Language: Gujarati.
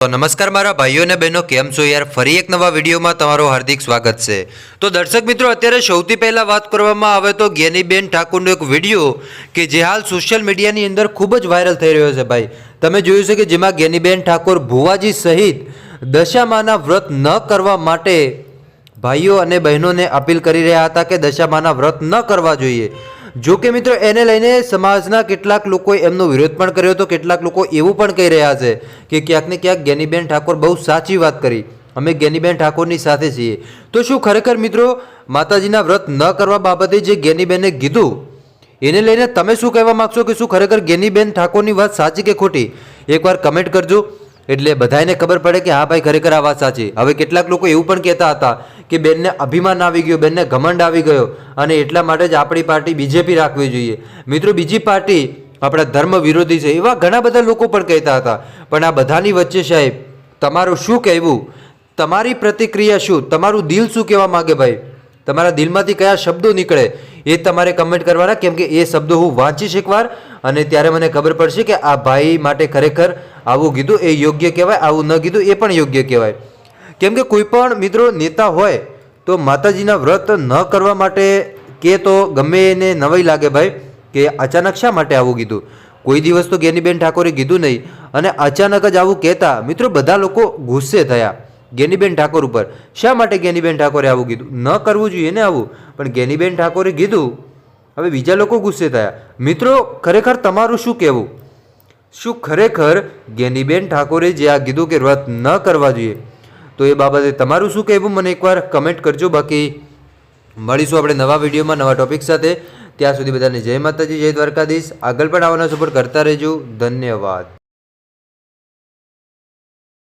તો નમસ્કાર મારા ભાઈઓ અને બહેનો, કેમ છો યાર? ફરી એક નવા વિડીયોમાં તમારું હાર્દિક સ્વાગત છે. તો દર્શક મિત્રો, અત્યારે સૌથી પહેલાં વાત કરવામાં આવે તો જ્ઞાનીબેન ઠાકુરનો એક વીડિયો કે જે હાલ સોશિયલ મીડિયાની અંદર ખૂબ જ વાયરલ થઈ રહ્યો છે ભાઈ. તમે જોયું છે કે જેમાં જ્ઞાનીબેન ઠાકોર ભુવાજી સહિત દશામાના વ્રત ન કરવા માટે ભાઈઓ અને બહેનોને અપીલ કરી રહ્યા હતા કે દશામાના વ્રત ન કરવા જોઈએ. જો કે મિત્રો, એને લઈને સમાજના કેટલાક લોકોએ એમનો વિરોધ પણ કર્યો હતો. કેટલાક લોકો એવું પણ કહી રહ્યા છે કે ક્યાંક ને ક્યાંક જ્ઞાનીબેન ઠાકોર બહુ સાચી વાત કરી. અમે જ્ઞાનીબેન ઠાકોરની સાથે છીએ. તો શું ખરેખર મિત્રો, માતાજીના વ્રત ન કરવા બાબતે જે જ્ઞાનીબેને કીધું, એને લઈને તમે શું કહેવા માગશો કે શું ખરેખર જ્ઞાનીબેન ઠાકોરની વાત સાચી કે ખોટી? એકવાર કમેન્ટ કરજો. એટલે બધાને ખબર પડે કે હા ભાઈ ખરેખર આ વાત સાચી. હવે કેટલાક લોકો એવું પણ કહેતા હતા કે બેનને અભિમાન આવી ગયો, બેનને ઘમંડ આવી ગયો અને એટલા માટે જ આપણી પાર્ટી બીજેપી રાખવી જોઈએ. મિત્રો, બીજી પાર્ટી આપણા ધર્મ વિરોધી છે એવા ઘણા બધા લોકો પણ કહેતા હતા. પણ આ બધાની વચ્ચે સાહેબ, તમારું શું કહેવું? તમારી પ્રતિક્રિયા શું? તમારું દિલ શું કહેવા માગે ભાઈ? તમારા દિલમાંથી કયા શબ્દો નીકળે? એ તમારે કમેન્ટ કરવાના, કેમ કે એ શબ્દો હું વાંચીશ એકવાર અને ત્યારે મને ખબર પડશે કે આ ભાઈ માટે ખરેખર આવું કીધું, એ યોગ્ય કહેવાય, આવું ન કીધું, એ પણ યોગ્ય કહેવાય. કેમ કે કોઈ પણ મિત્રો નેતા હોય, તો માતાજીના વ્રત ન કરવા માટે કે તો ગમે એને નવાઈ લાગે ભાઈ, કે અચાનક શા માટે આવું કીધું? કોઈ દિવસ તો ગેનીબેન ઠાકોરે કીધું નહીં. અને અચાનક જ આવું કહેતા મિત્રો બધા લોકો ગુસ્સે થયા. જ્ઞાનીબેન ઠાકોર ઉપર. શા માટે જ્ઞાનીબેન ઠાકોરે આવું કીધું? ન કરવું જોઈએ ને આવું. પણ જ્ઞાનીબેન ઠાકોરે કીધું, હવે બીજા લોકો ગુસ્સે થયા. મિત્રો, ખરેખર તમારું શું કહેવું? શું ખરેખર જ્ઞાનીબેન ઠાકોરે જે આ કીધું કે વ્રત ન કરવા જોઈએ? તો એ બાબતે તમારું શું કહેવું? મને એકવાર કમેન્ટ કરજો. બાકી મળીશું આપણે નવા વિડીયોમાં, નવા ટોપિક સાથે. ત્યાં સુધી બધાને જય માતાજી, જય દ્વારકાધીશ. આગળ પણ આવવાના સપોર્ટ કરતા રહેજો. ધન્યવાદ.